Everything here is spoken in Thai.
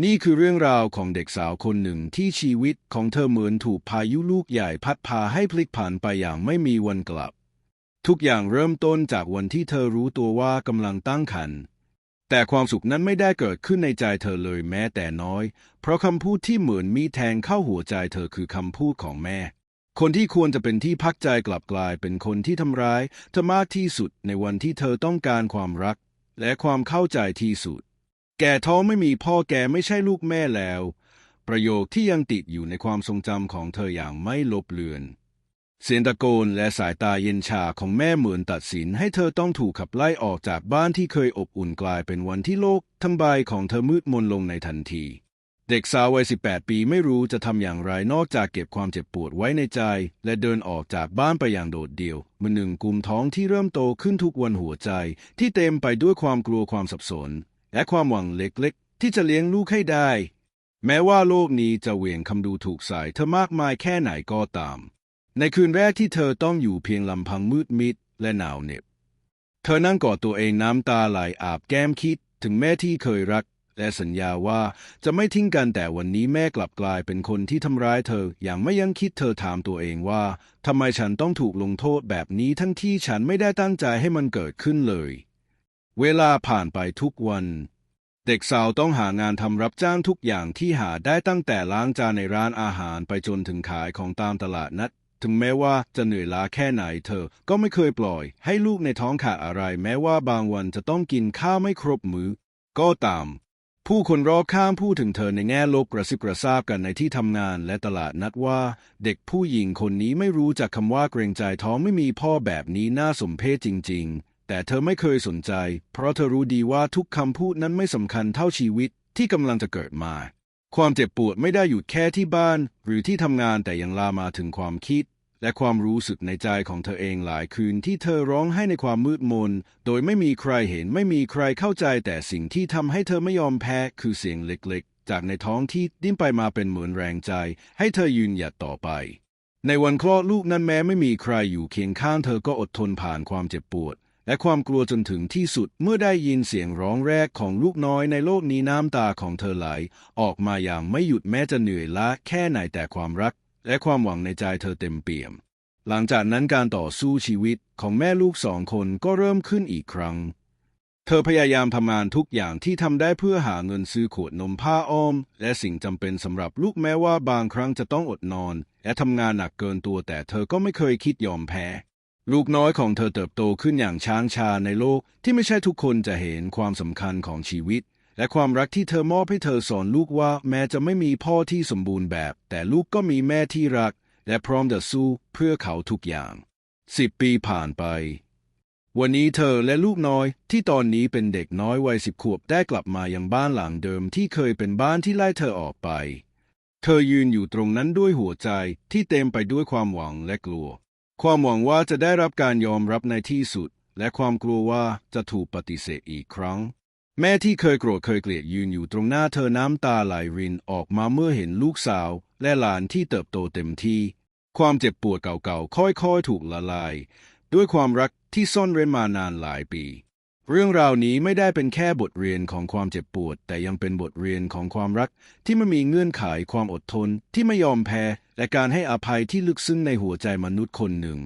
นี่คือเรื่องราวของเด็กสาวคนหนึ่งที่ชีวิตของเธอเหมือนถูกพายุลูกใหญ่พัดพาให้พลิกผันไปอย่างไม่มีวันกลับ ทุกอย่างเริ่มต้นจากวันที่เธอรู้ตัวว่ากำลังตั้งครรภ์แต่ความสุขนั้นไม่ได้เกิดขึ้นในใจเธอเลยแม้แต่น้อย เพราะคำพูดที่เหมือนมีแทงเข้าหัวใจเธอคือคำพูดของแม่ คนที่ควรจะเป็นที่พักใจกลับกลายเป็นคนที่ทำร้ายเธอมากที่สุดในวันที่เธอต้องการความรัก และความเข้าใจที่สุด แกท้องไม่มีพ่อแกไม่ใช่ลูกแม่แล้ว ประโยคที่ยังติดอยู่ในความทรงจำของเธออย่างไม่ลบเลือน เสียงตะโกนและสายตาเย็นชาของแม่เหมือนตัดสินให้เธอต้องถูกขับไล่ออกจากบ้านที่เคยอบอุ่นกลายเป็นวันที่โลกทั้งใบของเธอมืดมนลงในทันที เด็กสาววัย 18 ปีไม่รู้จะทำอย่างไรนอกจากเก็บความเจ็บปวดไว้ในใจ และเดินออกจากบ้านไปอย่างโดดเดี่ยวมือหนึ่งกลุ่มท้องที่เริ่มโตขึ้นทุกวันหัวใจ ที่เต็มไปด้วยความกลัวความสับสน และความหวังเล็กๆ ที่จะเลี้ยงลูกให้ได้ แม้ว่าโลกนี้จะเหวี่ยงคำดูถูกใส่เธอมากมายแค่ไหนก็ตาม ในคืนแรกที่เธอต้องอยู่เพียงลำพังมืดมิดและหนาวเหน็บ เธอนั่งกอดตัวเองน้ำตาไหลอาบแก้มคิดถึงแม่ที่เคยรัก และสัญญาว่าจะไม่ทิ้งกันแต่วันนี้แม่กลับกลายเป็นคนที่ทำร้ายเธออย่างไม่ยั้งคิดเธอถามตัวเองว่าทำไมฉันต้องถูกลงโทษแบบนี้ทั้งที่ฉันไม่ได้ตั้งใจให้มันเกิดขึ้นเลย เวลาผ่านไปทุกวัน เด็กสาวต้องหางานทำรับจ้างทุกอย่างที่หาได้ตั้งแต่ล้างจานในร้านอาหารไปจนถึงขายของตามตลาดนัด ถึงแม้ว่าจะเหนื่อยล้าแค่ไหนเธอ ก็ไม่เคยปล่อย ให้ลูกในท้องขาดอะไร แม้ว่าบางวันจะต้องกินข้าวไม่ครบมือก็ตาม ผู้คนรอบข้างพูดถึงเธอในแง่ลบกระซิบกระซาบกันในที่ทำงานและตลาดนัดว่า เด็กผู้หญิงคนนี้ไม่รู้จักคำว่าเกรงใจท้องไม่มีพ่อแบบนี้น่าสมเพชจริง ๆ แต่เธอไม่เคยสนใจ เพราะเธอรู้ดีว่าทุกคำพูดนั้นไม่สำคัญเท่าชีวิตที่กำลังจะเกิดมา ความเจ็บปวดไม่ได้หยุดแค่ที่บ้าน หรือที่ทำงานแต่ยังลามมาถึงความคิด และความรู้สึกในใจของเธอเองหลายคืนที่เธอร้องไห้ในความมืดมน โดยไม่มีใครเห็นไม่มีใครเข้าใจ แต่สิ่งที่ทำให้เธอไม่ยอมแพ้คือเสียงเล็กๆ จากในท้องที่ดิ้นไปมาเป็นเหมือนแรงใจ ให้เธอยืนหยัดต่อไป ในวันคลอดลูกนั้นแม้ไม่มีใครอยู่เคียงข้างเธอก็อดทนผ่านความเจ็บปวด และความกลัวจนถึงที่สุดเมื่อได้ยินเสียงร้องแรกของลูกน้อยในโลกนี้น้ำตาของเธอไหล ออกมาอย่างไม่หยุดแม้จะเหนื่อยล้าแค่ไหนแต่ความรัก และความหวังในใจเธอเต็มเปี่ยม หลังจากนั้นการต่อสู้ชีวิตของแม่ลูกสองคนก็เริ่มขึ้นอีกครั้ง เธอพยายามทำงานทุกอย่างที่ทำได้เพื่อหาเงินซื้อขวดนมผ้าอ้อม และสิ่งจำเป็นสำหรับลูกแม้ว่าบางครั้งจะต้องอดนอน และทำงานหนักเกินตัวแต่เธอก็ไม่เคยคิดยอมแพ้ ลูกน้อยของเธอเติบโตขึ้นอย่างช้างชาในโลกที่ไม่ใช่ทุกคนจะเห็นความสำคัญของชีวิต และความรักที่เธอมอบให้เธอสอนลูกว่าแม้จะไม่มีพ่อที่สมบูรณ์แบบ แต่ลูกก็มีแม่ที่รัก และพร้อมจะสู้เพื่อเขาทุกอย่างสิบปีผ่านไป วันนี้เธอและลูกน้อยที่ตอนนี้เป็นเด็กน้อยวัยสิบขวบได้กลับมายังบ้านหลังเดิมที่เคยเป็นบ้านที่ไล่เธอออกไป เธอยืนอยู่ตรงนั้นด้วยหัวใจที่เต็มไปด้วยความหวังและกลัว ความหวังว่าจะได้รับการยอมรับในที่สุด และความกลัวว่าจะถูกปฏิเสธอีกครั้ง แม่ที่เคยโกรธเคยเกลียดยืนอยู่ตรงหน้าเธอน้ำตาไหลรินออกมาเมื่อเห็นลูกสาว และหลานที่เติบโตเต็มที่ ความเจ็บปวดเก่าๆ ค่อยๆ ถูกละลาย ด้วยความรักที่ซ่อนเร้นมานานหลายปี เรื่องราวนี้ไม่ได้เป็นแค่บทเรียนของความเจ็บปวด แต่ยังเป็นบทเรียนของความรักที่ไม่มีเงื่อนไขความอดทนที่ไม่ยอมแพ้ และการให้อภัยที่ลึกซึ้งในหัวใจมนุษย์คนหนึ่ง